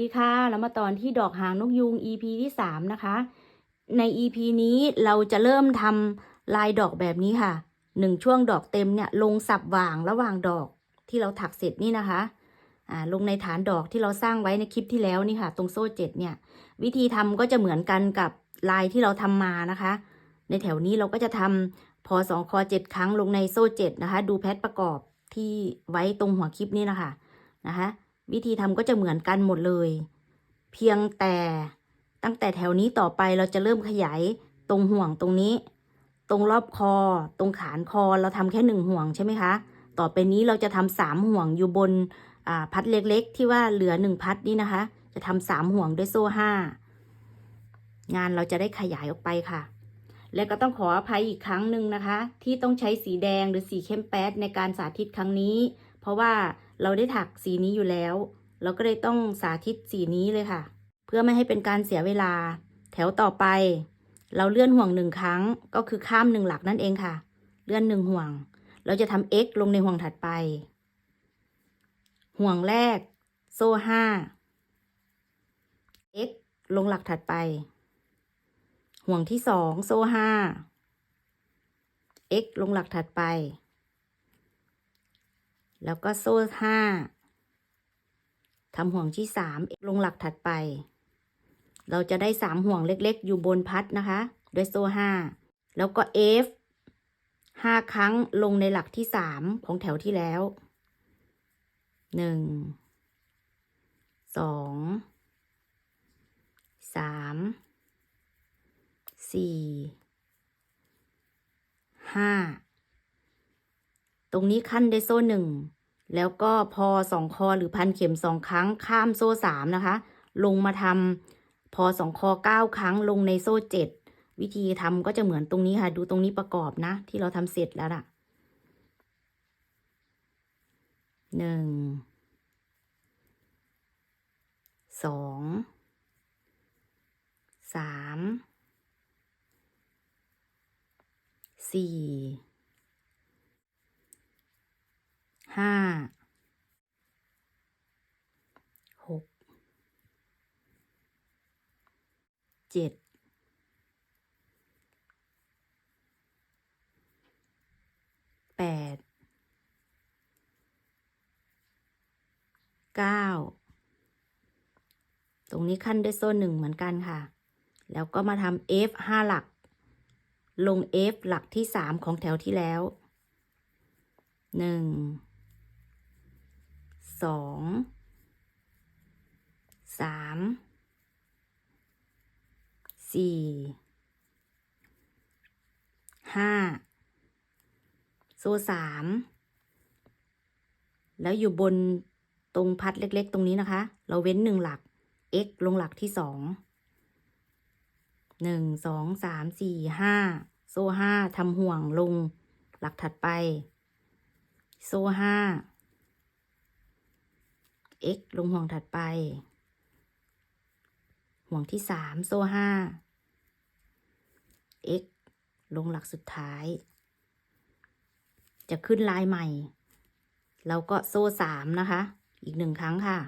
ดีค่ะแล้วมาตอนที่ดอกหางนกยูง EP ที่สามนะคะ ใน EP นี้เราจะเริ่มทำลายดอกแบบนี้ค่ะหนึ่งช่วงดอกเต็มเนี่ยลงสับหว่างระหว่างดอกที่เราถักเสร็จนี่นะคะอ่าลงในฐานดอกที่เราสร้างไว้ในคลิปที่แล้วนี่ค่ะ ตรงโซ่เจ็ดเนี่ย วิธีทำก็จะเหมือนกันกับลายที่เราทำมานะคะ ในแถวนี้เราก็จะทำพอสองคอเจ็ดครั้งลงในโซ่เจ็ดนะคะ ดูแพทประกอบที่ไว้ตรงหัวคลิปนี้นะคะนะคะ วิธีทำก็จะเหมือนกันหมดเลย เพียงแต่ตั้งแต่แถวนี้ต่อไปเราจะเริ่มขยายตรงห่วงตรงนี้ ตรงรอบคอ ตรงขานคอเราทำแค่หนึ่งห่วงใช่ไหมคะ ต่อไปนี้เราจะทำสามห่วงอยู่บนพัดเล็กๆ ที่ว่าเหลือหนึ่งพัดนี่นะคะ จะทำสามห่วงด้วยโซ่ห้างานเราจะได้ขยายออกไปค่ะ และก็ต้องขออภัยอีกครั้งหนึ่งนะคะ ที่ต้องใช้สีแดงหรือสีเข้มแป๊ดในการสาธิตครั้งนี้ เพราะว่า เราได้ถักสีนี้อยู่แล้ว เราก็เลยต้องสาธิตสีนี้เลยค่ะ เพื่อไม่ให้เป็นการเสียเวลา แถวต่อไป เราเลื่อนห่วงหนึ่งครั้ง ก็คือข้ามหนึ่งหลักนั่นเองค่ะ เลื่อนหนึ่งห่วง เราจะทำ x ลงในห่วงถัดไป ห่วงแรก โซ่ห้า x ลงหลักถัดไป ห่วงที่สองโซ่ห้า x ลงหลักถัดไป แล้วก็โซ่ห้าทำห่วงที่สามลงหลักถัดไป เราจะได้สามห่วงเล็กๆ อยู่บนพัดนะคะ ด้วยโซ่ห้าแล้วก็ f ห้าครั้งลงในหลักที่สามของแถวที่แล้วหนึ่งสองสามสี่ห้า ตรงนี้ขั้นได้โซ่หนึ่งแล้วก็พอสองคอหรือพันเข็มสองครั้งข้ามโซ่สามนะคะ ลงมาทำพอสองคอเก้าครั้งลงในโซ่เจ็ดวิธีทำก็จะเหมือนตรงนี้ค่ะ ดูตรงนี้ประกอบนะ ที่เราทำเสร็จแล้วล่ะหนึ่งสองสามสี่ ห้าหกเจ็ดแปดเก้าตรงนี้ขั้นด้วยโซ่หนึ่งเหมือนกันค่ะ แล้วก็มาทำ F ห้าหลัก ลง F หลักที่สามของแถวที่แล้วหนึ่ง สองสามสี่ห้าโซ่สามแล้วอยู่บนตรงพัดเล็กๆ ตรงนี้นะคะ เราเว้นหนึ่งหลัก x ลงหลักที่สองหนึ่งสองสามสี่ห้าโซ่ห้าทำห่วงลงหลักถัดไป โซ่ห้า x ลงห่วงถัดไป ห่วงที่สามโซ่ห้า x ลงหลักสุดท้าย จะขึ้นลายใหม่ เราก็โซ่สามนะคะ อีกหนึ่งครั้งค่ะ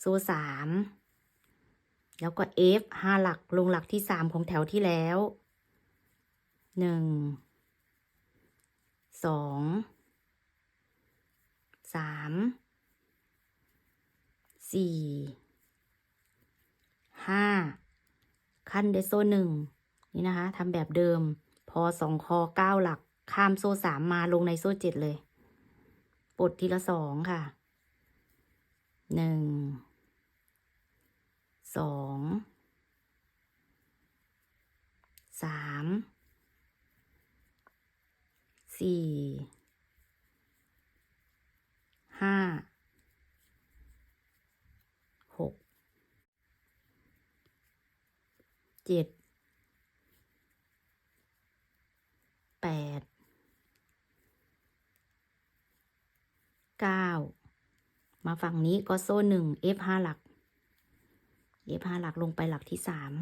โซ่สามแล้วก็ F ห้าหลักลงหลักที่สามของแถวที่แล้วหนึ่งสองสาม สี่ห้าขั้นด้วยโซ่หนึ่งนี่นะคะทำแบบเดิม พอสองคอเก้าหลัก ข้ามโซ่สามมาลงในโซ่เจ็ดเลย ปลดทีละสองค่ะหนึ่งสองสามสี่ห้า หก เจ็ดแปดเก้ามาฝั่งนี้ก็โซ่หนึ่ง F ห้าหลัก F ห้าหลักลงไปหลักที่สาม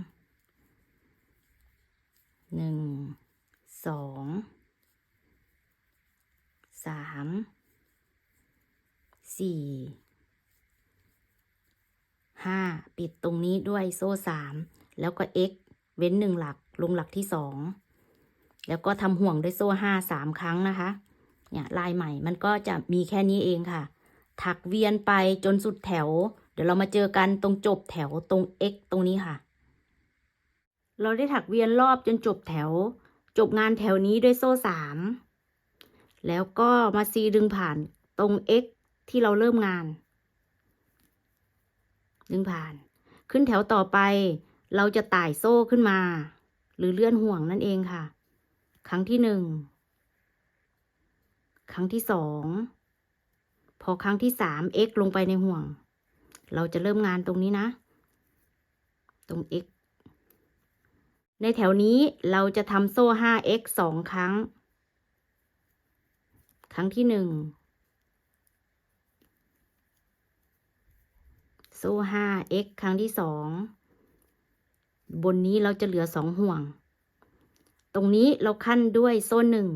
หนึ่งสองสามสี่ห้าปิดตรงนี้ด้วยโซ่สาม แล้วก็ x เว้นหนึ่งหลักลงหลักที่สองแล้วก็ทำห่วงด้วยโซ่ห้าสามครั้งนะคะ เนี่ยลายใหม่มันก็จะมีแค่นี้เองค่ะ ถักเวียนไปจนสุดแถว เดี๋ยวเรามาเจอกันตรงจบแถวตรง x ตรงนี้ค่ะ เราได้ถักเวียนรอบจนจบแถว จบงานแถวนี้ด้วยโซ่สามแล้วก็มาซีดึงผ่านตรง x ที่เราเริ่มงาน ดึงผ่าน ขึ้นแถวต่อไป เราจะต่ายโซ่ขึ้นมา หรือเลื่อนห่วงนั่นเองค่ะ ครั้งที่หนึ่ง ครั้งที่สอง พอครั้งที่สาม x ลงไปในห่วง เราจะเริ่มงานตรงนี้นะ ตรง x ในแถวนี้เราจะทำโซ่ 5x สองครั้ง ครั้งที่หนึ่ง โซ่ 5x ครั้งที่สอง บนนี้เราจะเหลือสองห่วง ตรงนี้เราขั้นด้วยโซ่หนึ่ง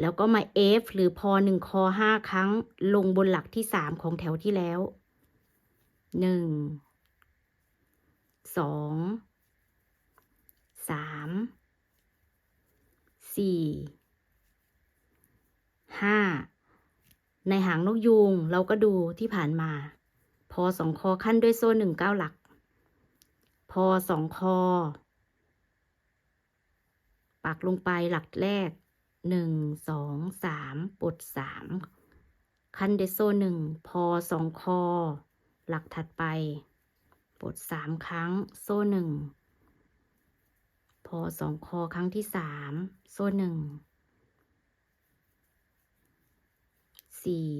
แล้วก็มา F หรือพอหนึ่งคอห้าครั้ง ลงบนหลักที่สามของแถวที่แล้วหนึ่งสองสามสี่ห้าในหางนกยูงเราก็ดูที่ผ่านมา พอสองคอขั้นด้วยโซ่หนึ่งเก้าหลัก พอสองคอ ปักลงไปหลักแรกหนึ่งสองสามปดสามขั้นด้วยโซ่หนึ่งพอสองคอ หลักถัดไปปดสามครั้งโซ่หนึ่งพอสองคอครั้งที่สามโซ่หนึ่งสี่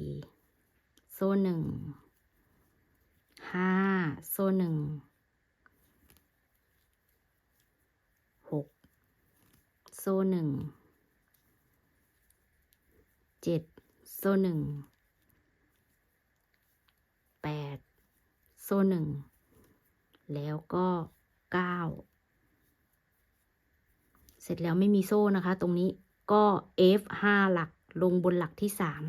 โซ่หนึ่งห้าโซ่หนึ่ง หก โซ่หนึ่งเจ็ดโซ่หนึ่งแปดโซ่หนึ่งแล้วก็เก้าเสร็จแล้วไม่มีโซ่นะคะ ตรงนี้ก็ F ห้าหลักลงบนหลักที่สาม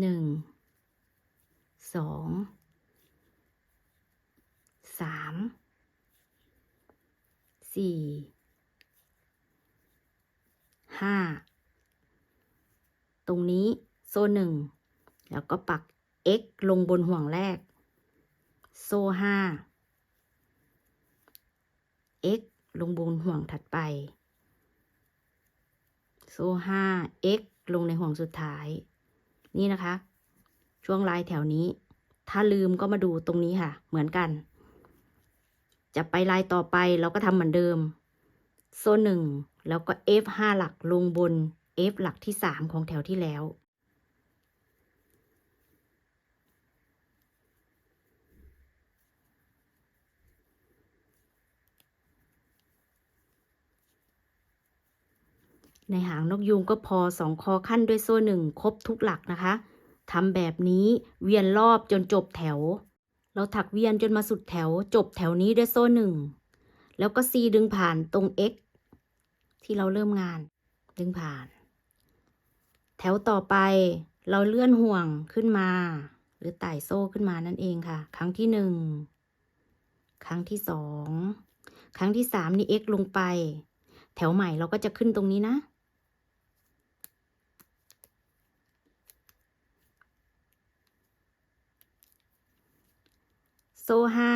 หนึ่งสองสาม สี่ห้าตรงนี้โซ่หนึ่งแล้วก็ปัก x ลงบนห่วงแรก โซ่ห้า x ลงบนห่วงถัดไป โซ่ห้า x ลงในห่วงสุดท้าย นี่นะคะ ช่วงลายแถวนี้ ถ้าลืมก็มาดูตรงนี้ค่ะ เหมือนกัน จะไปลายต่อไปเราก็ทำเหมือนเดิม โซ่หนึ่งแล้วก็ f ห้าหลักลงบน f หลักที่สามของแถวที่แล้ว ในหางนกยูงก็พอสองคอขั้นด้วยโซ่หนึ่งครบทุกหลักนะคะทำแบบนี้เวียนรอบจนจบแถว เราถักเวียนจนมาสุดแถว จบแถวนี้ด้วยโซ่หนึ่ง แล้วก็ซีดึงผ่านตรง x ที่เราเริ่มงาน ดึงผ่าน แถวต่อไปเราเลื่อนห่วงขึ้นมา หรือไต่โซ่ขึ้นมานั่นเองค่ะ ครั้งที่หนึ่งครั้งที่สองครั้งที่สามนี่ x ลงไป แถวใหม่เราก็จะขึ้นตรงนี้นะ โซ่ห้า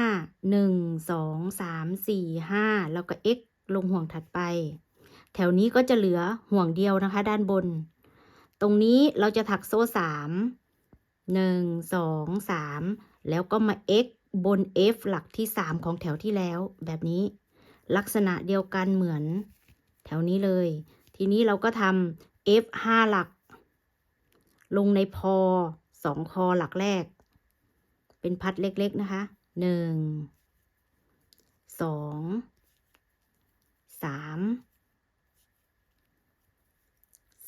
หนึ่งสองสามสี่ห้าแล้วก็ x ลงห่วงถัดไป แถวนี้ก็จะเหลือห่วงเดียวนะคะ ด้านบน ตรงนี้เราจะถักโซ่สามหนึ่งสองสามแล้วก็มา x บน f หลักที่สามของแถวที่แล้ว แบบนี้ ลักษณะเดียวกันเหมือน แถวนี้เลย ทีนี้เราก็ทำ f ห้าหลัก ลงในพอสองคอหลักแรก เป็นพัดเล็กๆนะคะ หนึ่งสองสาม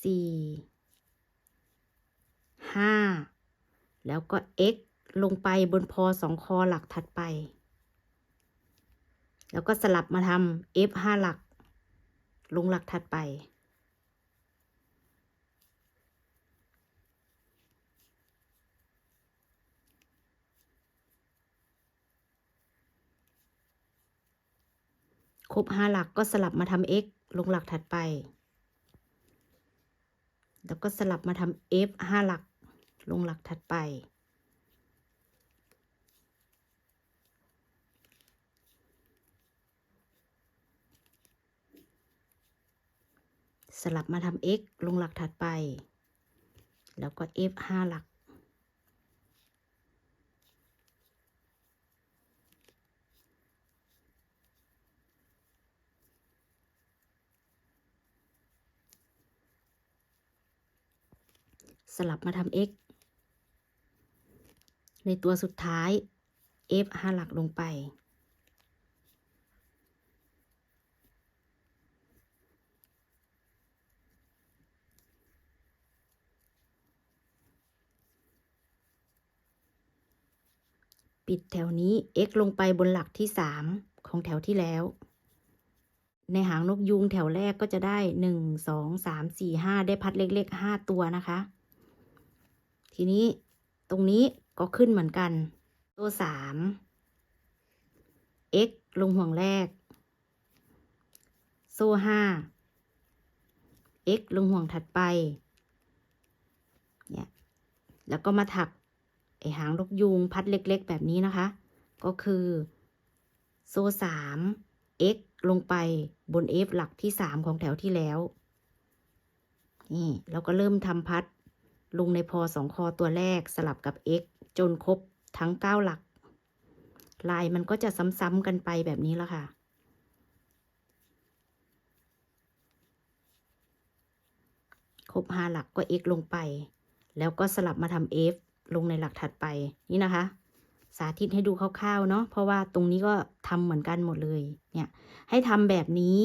สี่ห้าแล้วก็ x ลงไปบนพอสองคอหลักถัดไป แล้วก็สลับมาทำ f ห้าหลัก ลงหลักถัดไป ครบห้าหลักก็สลับมาทำ x ลงหลักถัดไป แล้วก็สลับมาทำ f ห้าหลัก ลงหลักถัดไป สลับมาทำ x ลงหลักถัดไป แล้วก็ f ห้าหลัก สลับมาทำ x ในตัวสุดท้าย f ห้าหลักลงไป ปิดแถวนี้ x ลงไปบนหลักที่ 3 ของแถวที่แล้ว ในหางนกยูงแถวแรกก็จะได้ 1 2 3 4 5 ได้พัดเล็กๆ 5 ตัวนะคะ ทีนี้ตรงนี้ก็ขึ้นเหมือนกัน ตัว3 x ลงห่วงแรก โซ่5 x ลงห่วงถัดไป เนี่ย แล้วก็มาถักไอหางนกยูงพัดเล็กๆ แบบนี้นะคะ ก็คือ โซ่3 x ลงไปบน f หลักที่3ของแถวที่แล้ว นี่ เราก็เริ่มทำพัด ลงในพอสองคอตัวแรกสลับกับ x จนครบทั้ง 9 หลัก ลายมันก็จะซ้ำๆกันไปแบบนี้แล้วค่ะครบ5หลักก็ x ลงไป แล้วก็สลับมาทำ f ลงในหลักถัดไปนี่นะคะ สาธิตให้ดูคร่าวๆเนาะเพราะว่าตรงนี้ก็ทำเหมือนกันหมดเลยเนี่ยให้ทำแบบนี้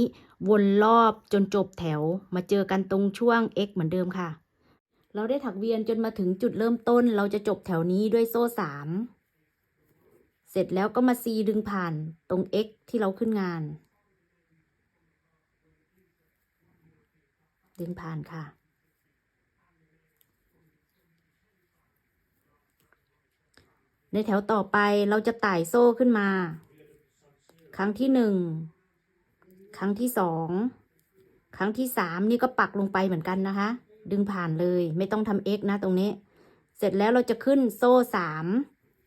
วนรอบจนจบแถวมาเจอกันตรงช่วง x เหมือนเดิมค่ะ เราได้ถักเวียนจนมาถึงจุดเริ่มต้น เราจะจบแถวนี้ด้วยโซ่สามเสร็จแล้วก็มา c ดึงผ่านตรง x ที่เราขึ้นงาน ดึงผ่านค่ะ ในแถวต่อไปเราจะไต่โซ่ขึ้นมา ครั้งที่หนึ่ง ครั้งที่สอง ครั้งที่สามนี่ก็ปักลงไปเหมือนกันนะคะ ดึงผ่านเลย ไม่ต้องทำ x นะตรงนี้ เสร็จแล้วเราจะขึ้นโซ่สาม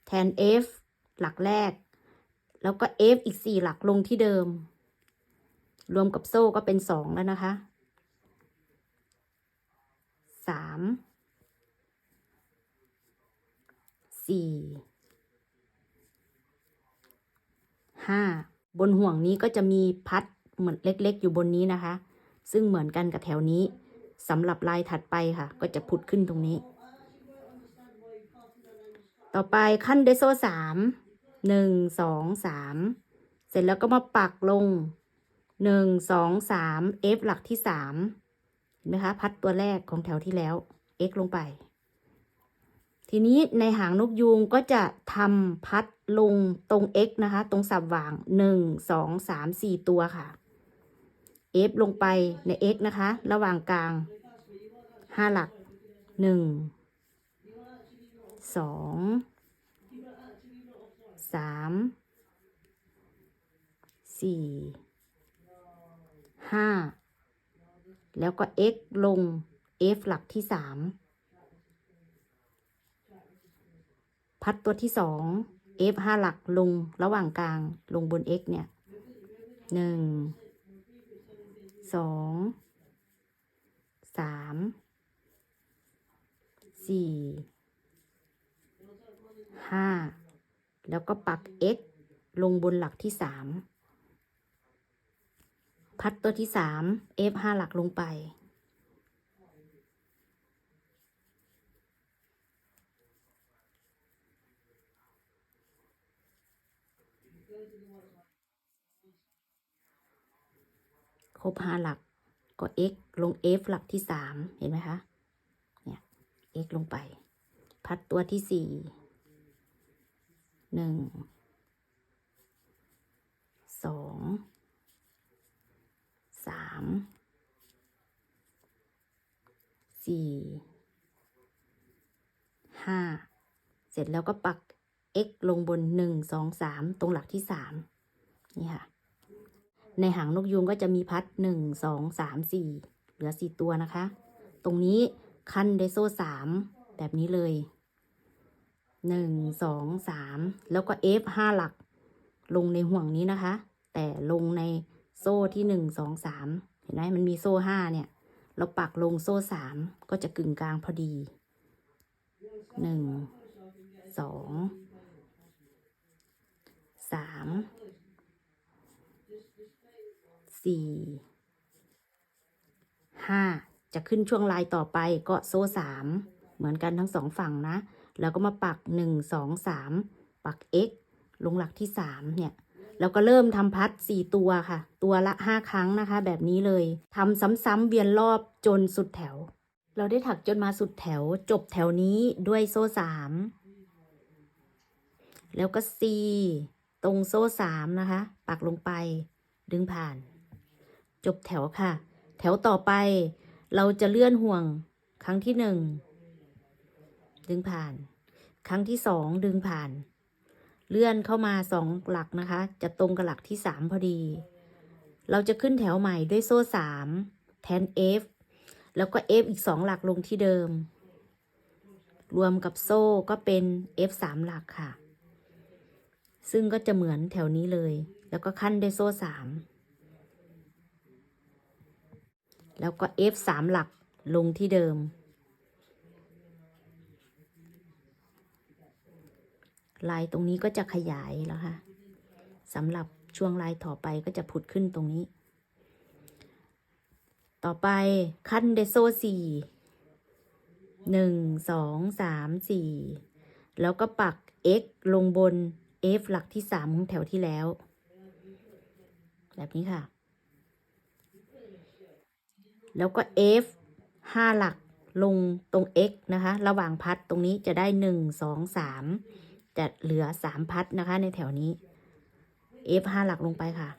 แทน f หลักแรก แล้วก็ f อีกสี่หลักลงที่เดิม รวมกับโซ่ก็เป็นสองแล้วนะคะสามสี่ห้าบนห่วงนี้ก็จะมีพัดเหมือนเล็ก ๆ อยู่บนนี้นะคะ ซึ่งเหมือนกันกับแถวนี้ สำหรับลายถัดไปค่ะ ก็จะผุดขึ้นตรงนี้ ต่อไปขั้นด้วยโซ่สามหนึ่งสองสามเสร็จแล้วก็มาปักลงหนึ่งสองสาม F หลักที่สามเห็นไหมคะ พัดตัวแรกของแถวที่แล้ว x ลงไป ทีนี้ในหางนกยูงก็จะทำพัดลงตรง x นะคะ ตรงสับหว่างหนึ่งสองสามสี่ตัวค่ะ f ลงไปใน x นะคะ ระหว่างกลางห้าหลักหนึ่งสองสามสี่ห้าแล้วก็ x ลง f หลักที่สามพัดตัวที่สอง f ห้าหลักลงระหว่างกลางลงบน x เนี่ยหนึ่ง สองสามสี่ห้าแล้วก็ปัก x ลงบนหลักที่สามพัดตัวที่สาม f ห้าหลักลงไป ครบห้าหลักก็ x ลง f หลักที่สามเห็นไหมคะเนี่ย x ลงไป พัดตัวที่สี่หนึ่งสองสามสี่ห้าเสร็จแล้วก็ปัก x ลงบนหนึ่งสองสามตรงหลักที่สามนี่ค่ะ ในหางนกยูงก็จะมีพัดหนึ่งสองสามสี่เหลือสี่ตัวนะคะ ตรงนี้ขั้นไดโซ่สามแบบนี้เลยหนึ่งสองสามแล้วก็ F ห้าหลัก ลงในห่วงนี้นะคะ แต่ลงในโซ่ที่หนึ่งสองสามเห็นไหมมันมีโซ่ห้าเนี่ย เราปักลงโซ่สามก็จะกึ่งกลางพอดีหนึ่งสองสาม สี่ห้าจะขึ้นช่วงลายต่อไปก็โซ่สามเหมือนกันทั้งสองฝั่งนะ แล้วก็มาปักหนึ่งสองสามปัก x ลงหลักที่สามเนี่ยแล้วก็เริ่มทำพัดสี่ตัวค่ะ ตัวละห้าครั้งนะคะ แบบนี้เลยทำซ้ำๆเวียนรอบจนสุดแถว เราได้ถักจนมาสุดแถว จบแถวนี้ด้วยโซ่สามแล้วก็ C ตรงโซ่สามนะคะ ปักลงไปดึงผ่าน จบแถวค่ะ แถวต่อไป เราจะเลื่อนห่วง ครั้งที่หนึ่งดึงผ่าน ครั้งที่สองดึงผ่าน เลื่อนเข้ามาสองหลักนะคะ จะตรงกับหลักที่สามพอดี เราจะขึ้นแถวใหม่ด้วยโซ่สามแทน F แล้วก็ F อีกสองหลักลงที่เดิม รวมกับโซ่ก็เป็น F สามหลักค่ะ ซึ่งก็จะเหมือนแถวนี้เลย แล้วก็ขั้นด้วยโซ่สาม แล้วก็ F สามหลักลงที่เดิม ลายตรงนี้ก็จะขยายแล้วค่ะสำหรับช่วงลายต่อไปก็จะผุดขึ้นตรงนี้ ต่อไปขั้นเดโซสี่หนึ่งสองสามสี่แล้วก็ปัก x ลงบน f หลักที่สามของแถวที่แล้ว แบบนี้ค่ะ แล้วก็ f ห้าหลักลงตรง x นะคะ ระหว่างพัดตรงนี้จะได้หนึ่งสองสามจะเหลือสามพัดนะคะ ในแถวนี้ f ห้าหลักลงไปค่ะ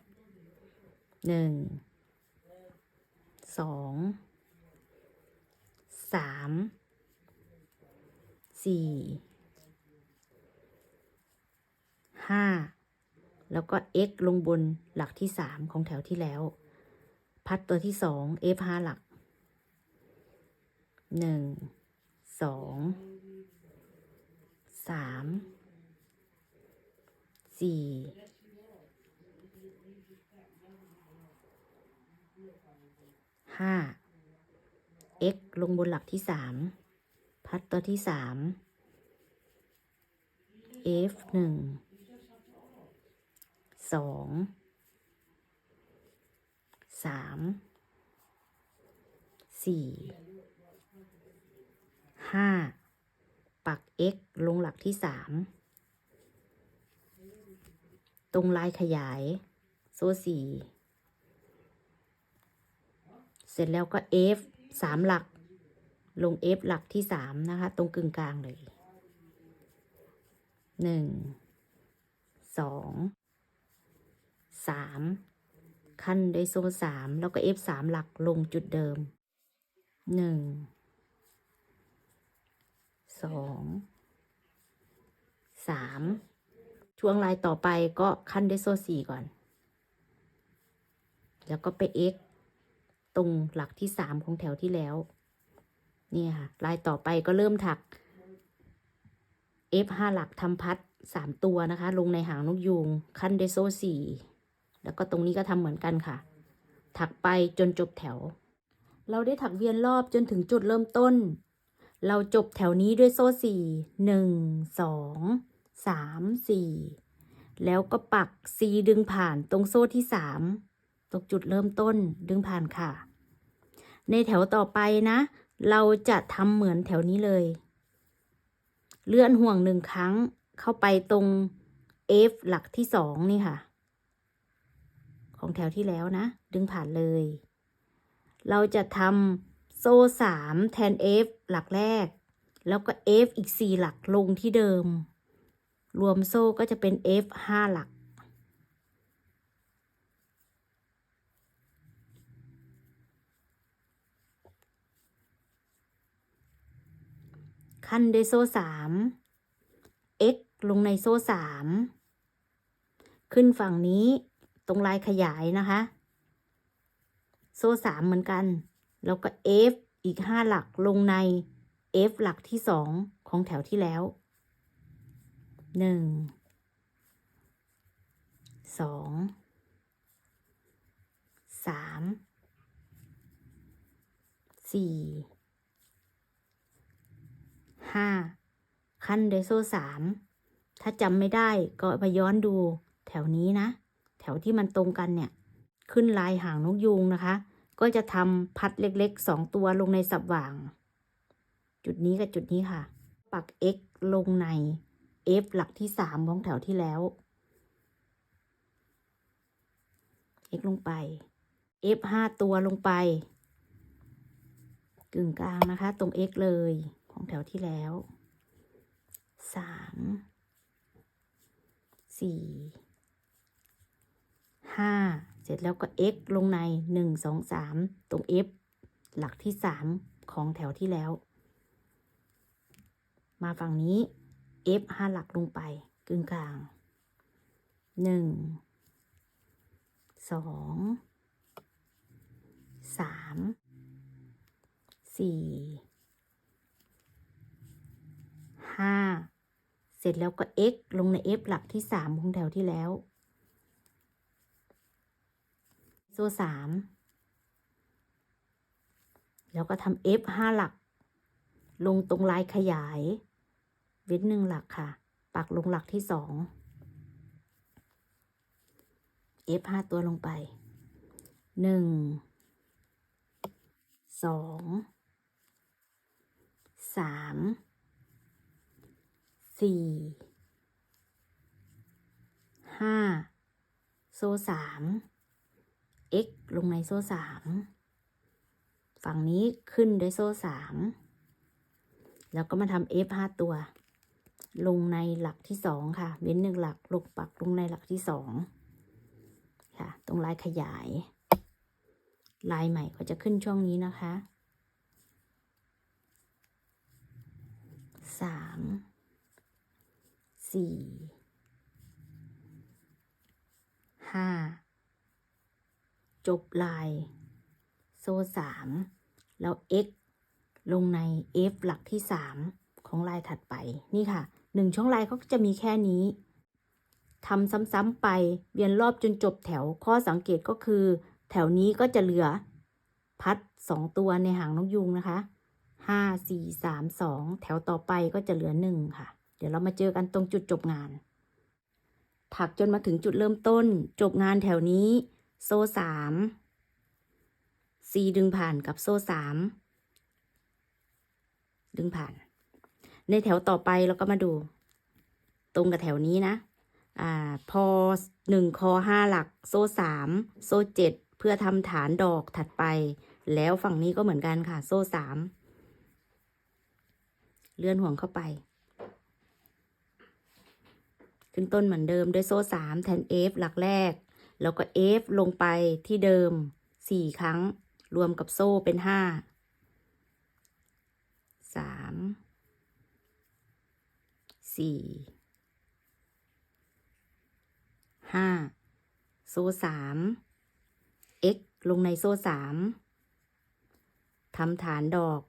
หนึ่งสองสามสี่ห้าแล้วก็ x ลงบนหลักที่สามของแถวที่แล้ว พัดตัวที่สอง f ห้าหลัก หนึ่ง สอง สาม สี่ ห้า x ลงบนหลักที่สาม พัดตัวที่สาม f หนึ่ง สอง สามสี่ห้าปัก x ลงหลักที่สามตรงลายขยาย โซ่สี่เสร็จแล้วก็ F สามหลัก ลง F หลักที่สามนะคะ ตรงกึ่งกลางเลยหนึ่งสองสาม ขั้นด้วยโซ่สามแล้วก็ F สามหลักลงจุดเดิมหนึ่งสองสามช่วงลายต่อไปก็ขั้นด้วยโซ่สี่ก่อน แล้วก็ไป x ตรงหลักที่สามของแถวที่แล้ว นี่ค่ะ ลายต่อไปก็เริ่มถัก f ห้าหลักทำพัดสามตัวนะคะ ลงในหางนกยูงขั้นด้วยโซ่สี่ แล้วก็ตรงนี้ก็ทำเหมือนกันค่ะ ถักไปจนจบแถว เราได้ถักเวียนรอบจนถึงจุดเริ่มต้น เราจบแถวนี้ด้วยโซ่สี่หนึ่งสองสามสี่แล้วก็ปัก C ดึงผ่านตรงโซ่ที่สามตรงจุดเริ่มต้นดึงผ่านค่ะ ในแถวต่อไปนะ เราจะทำเหมือนแถวนี้เลย เลื่อนห่วงหนึ่งครั้งเข้าไปตรง F หลักที่สองนี่ค่ะ ของแถวที่แล้วนะ ดึงผ่านเลย เราจะทำโซ่สามแทน F หลักแรก แล้วก็ F อีกสี่หลักลงที่เดิม รวมโซ่ก็จะเป็น F ห้าหลัก ขั้นด้วยโซ่สาม x ลงในโซ่สาม ขึ้นฝั่งนี้ ตรงลายขยายนะคะ โซ่สามเหมือนกัน แล้วก็ F อีกห้าหลักลงใน F หลักที่สองของแถวที่แล้วหนึ่งสองสามสี่ห้าขั้นไดโซ่สามถ้าจำไม่ได้ก็ไปย้อนดูแถวนี้นะ แถวที่มันตรงกันเนี่ย ขึ้นลายหางนกยูงนะคะ ก็จะทำพัดเล็กๆสองตัวลงในสับหว่าง จุดนี้กับจุดนี้ค่ะ ปัก x ลงใน f หลักที่สามของแถวที่แล้ว x ลงไป f ห้าตัวลงไป กึ่งกลางนะคะ ตรง x เลยของแถวที่แล้วสามสี่ ห้าเสร็จแล้วก็ x ลงในหนึ่งสองสามตรง f หลักที่สามของแถวที่แล้ว มาฝั่งนี้ f ห้าหลักลงไปกึ่งกลางหนึ่งสองสามสี่ห้าเสร็จแล้วก็ x ลงใน f หลักที่สามของแถวที่แล้ว โซ่สามแล้วก็ทำ f ห้าหลัก ลงตรงลายขยาย เว้นหนึ่งหลักค่ะ ปักลงหลักที่สอง f ห้าตัวลงไปหนึ่งสองสามสี่ห้าโซ่สาม x ลงในโซ่สามฝั่งนี้ขึ้นด้วยโซ่สามแล้วก็มาทำ f ห้าตัว ลงในหลักที่สองค่ะ เว้นหนึ่งหลักลงปักลงในหลักที่สองค่ะ ตรงลายขยาย ลายใหม่ก็จะขึ้นช่วงนี้นะคะสามสี่ห้า จบลาย โซ่สามแล้ว x ลงใน f หลักที่สามของลายถัดไปนี่ค่ะหนึ่งช่องลายเขาจะมีแค่นี้ทำซ้ำๆไปเวียนรอบจนจบแถวข้อสังเกตก็คือ แถวนี้ก็จะเหลือ พัดสองตัวในหางนกยูงนะคะห้าสี่สามสองแถวต่อไปก็จะเหลือหนึ่งค่ะ เดี๋ยวเรามาเจอกันตรงจุดจบงาน ถักจนมาถึงจุดเริ่มต้น จบงานแถวนี้ โซ่สามซีดึงผ่านกับโซ่สามดึงผ่าน ในแถวต่อไปเราก็มาดู ตรงกับแถวนี้นะ อ่า พอหนึ่งคอห้าหลัก โซ่สามโซ่เจ็ดเพื่อทำฐานดอกถัดไป แล้วฝั่งนี้ก็เหมือนกันค่ะ โซ่สามเลื่อนห่วงเข้าไป ขึ้นต้นเหมือนเดิมด้วยโซ่สามแทน F หลักแรก แล้วก็ F ลงไปที่เดิมสี่ครั้ง รวมกับโซ่เป็นห้าสามสี่ห้าโซ่สาม x ลงในโซ่สามทำฐานดอก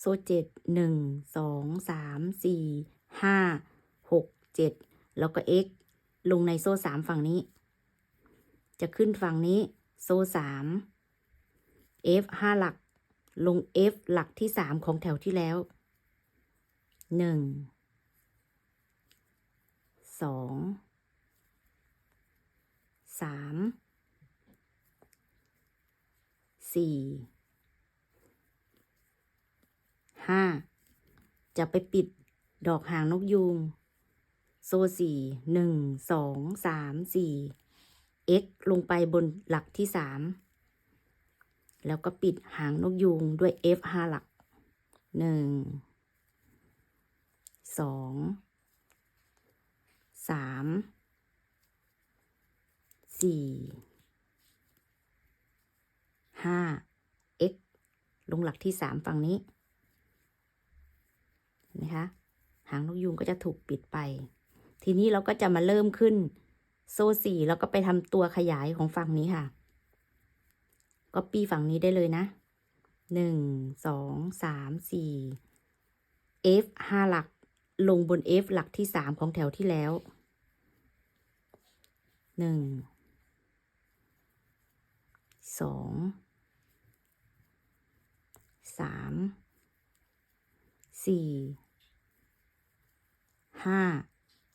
โซ่เจ็ดหนึ่งสองสามสี่ห้าหกเจ็ดแล้วก็ x ลงในโซ่สามฝั่งนี้ จะขึ้นฝั่งนี้โซ่สาม f ห้าหลัก ลง f หลักที่สามของแถวที่แล้วหนึ่งสองสามสี่ห้าจะไปปิดดอกหางนกยูง โซ่สี่หนึ่งสองสามสี่ x ลงไปบนหลักที่สามแล้วก็ปิดหางนกยูงด้วย f ห้าหลักหนึ่งสองสามสี่ห้า x ลงหลักที่สามฝั่งนี้ เห็นไหมคะ หางนกยูงก็จะถูกปิดไป ทีนี้เราก็จะมาเริ่มขึ้น โซ่สี่แล้วก็ไปทำตัวขยายของฝั่งนี้ค่ะก็ปีฝั่งนี้ได้เลยนะหนึ่งสองสามสี่ F ห้าหลักลงบน F หลักที่สามของแถวที่แล้วหนึ่งสองสามสี่ห้า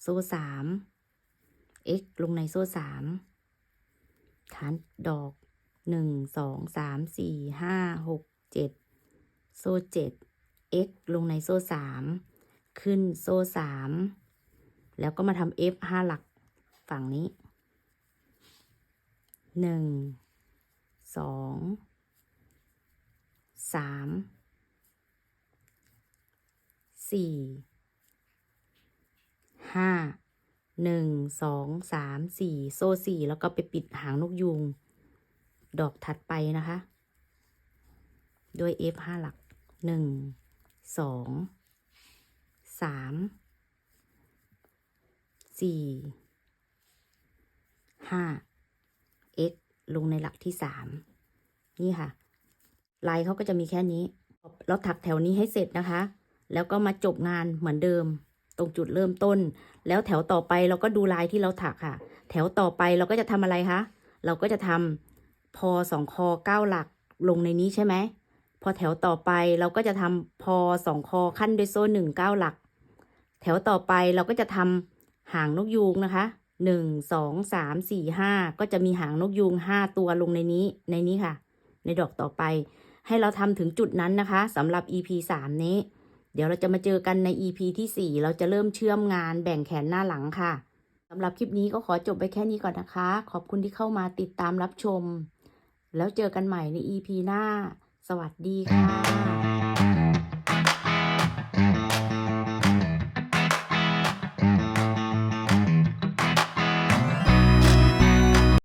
โซ่สาม x ลงในโซ่สามฐานดอกหนึ่งสองสามสี่ห้าหกเจ็ดโซ่เจ็ด x ลงในโซ่สามขึ้นโซ่สามแล้วก็มาทำ f ห้าหลักฝั่งนี้หนึ่งสองสามสี่ห้า หนึ่งสองสามสี่โซ่สี่แล้วก็ไปปิดหางนกยูงดอกถัดไปนะคะ ด้วย F ห้าหลักหนึ่งสองสามสี่ห้า x ลงในหลักที่สามนี่ค่ะ ลายเขาก็จะมีแค่นี้ เราถักแถวนี้ให้เสร็จนะคะ แล้วก็มาจบงานเหมือนเดิม ตรงจุดเริ่มต้น แล้วแถวต่อไปเราก็ดูลายที่เราถักค่ะ แถวต่อไปเราก็จะทำอะไรคะเราก็จะทำพอสองคอเก้าหลักลงในนี้ใช่ไหมพอแถวต่อไปเราก็จะทำพอสองคอขั้นด้วยโซ่หนึ่งเก้าหลัก แถวต่อไปเราก็จะทำหางนกยูงนะคะหนึ่งสองสามสี่ห้าก็จะมีหางนกยูงห้าตัวลงในนี้ในนี้ค่ะ ในดอกต่อไป ให้เราทำถึงจุดนั้นนะคะสำหรับ EP สามนี้ เดี๋ยวเราจะมาเจอกันใน EP ที่สี่เราจะเริ่มเชื่อมงานแบ่งแขนหน้าหลังค่ะสำหรับคลิปนี้ก็ขอจบไปแค่นี้ก่อนนะคะ ขอบคุณที่เข้ามาติดตามรับชม แล้วเจอกันใหม่ใน EP หน้า สวัสดีค่ะ